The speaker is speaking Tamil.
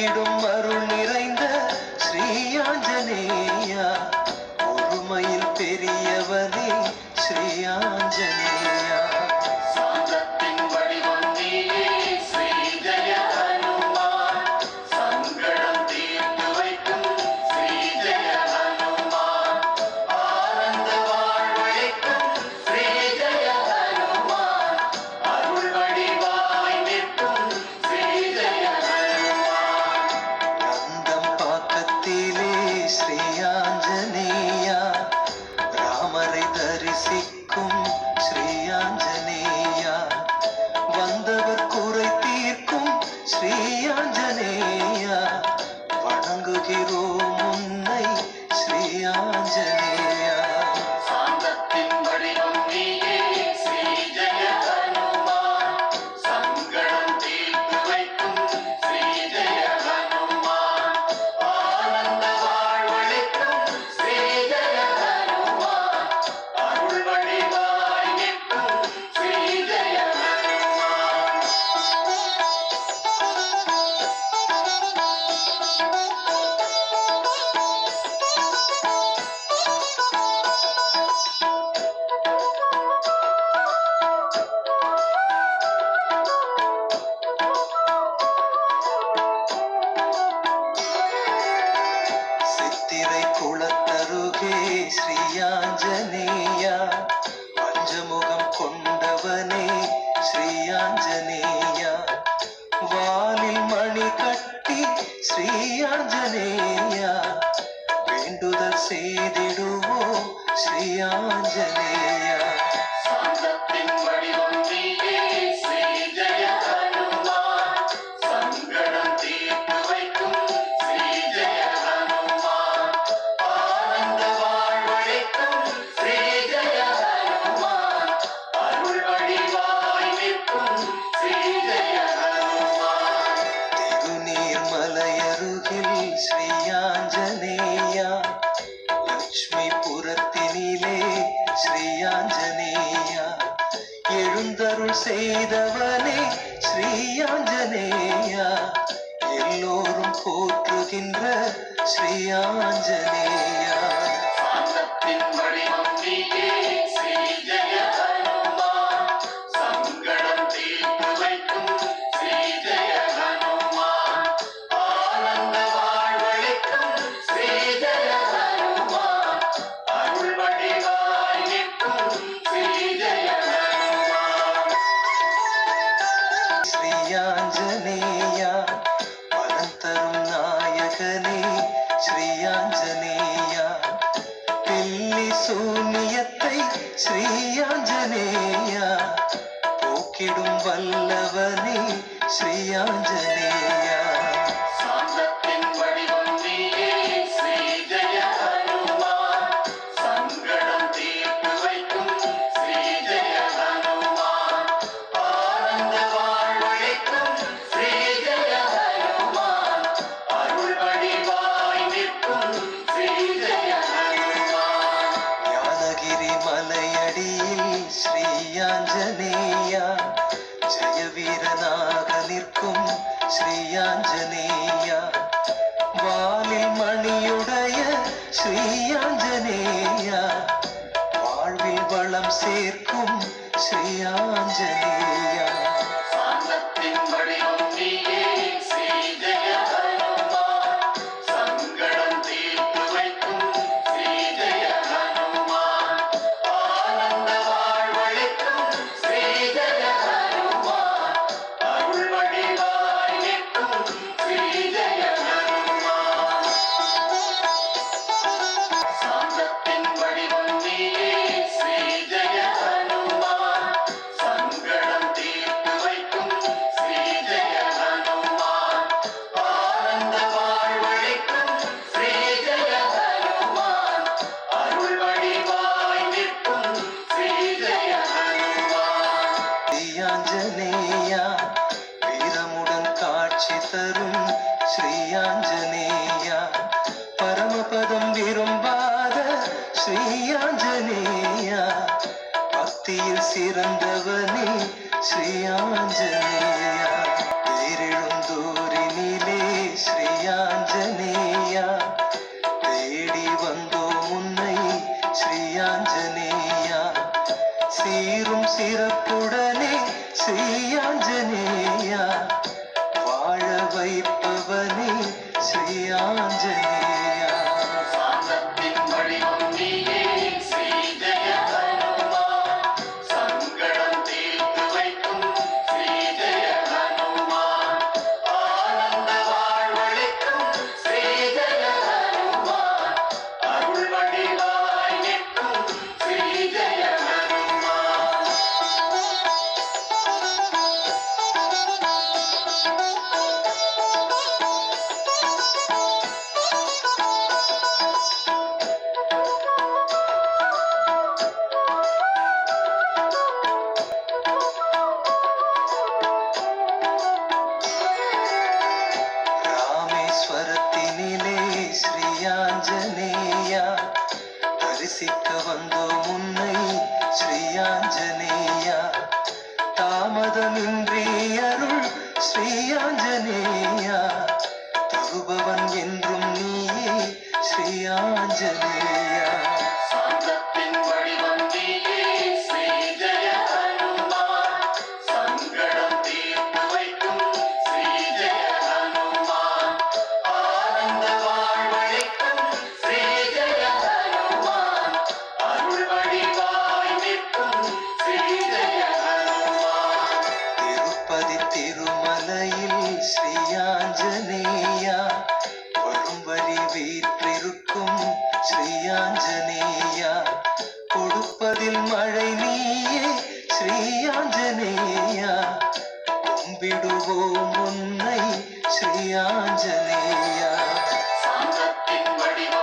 பொங்கிடும் அருள் நிறைந்த ஸ்ரீயாஞ்சனேயா ஒருமையில் பெரியவனே ஸ்ரீயாஞ்சனே செய்தவனே ஸ்ரீயாஞ்சனேயா எல்லோரும் போற்றுகின்ற ஸ்ரீயாஞ்சனேயா வடிவம் நீயே. ஸ்ரீ ஆஞ்சநேயா. வாழ்வில் வளம் சேர்க்கும் ஸ்ரீ பக்தியில் சிறந்தவனே ஸ்ரீயாஞ்சனேயா. பேரெழுந்தோரினிலே ஸ்ரீயாஞ்சனேயா. தேடி வந்தோம் உன்னை ஸ்ரீயாஞ்சனேயா. சீரும் சிறப்புடனே ஸ்ரீயாஞ்சனேயா. வாழ வைப்பவனே ஸ்ரீயாஞ்சனேயா. party.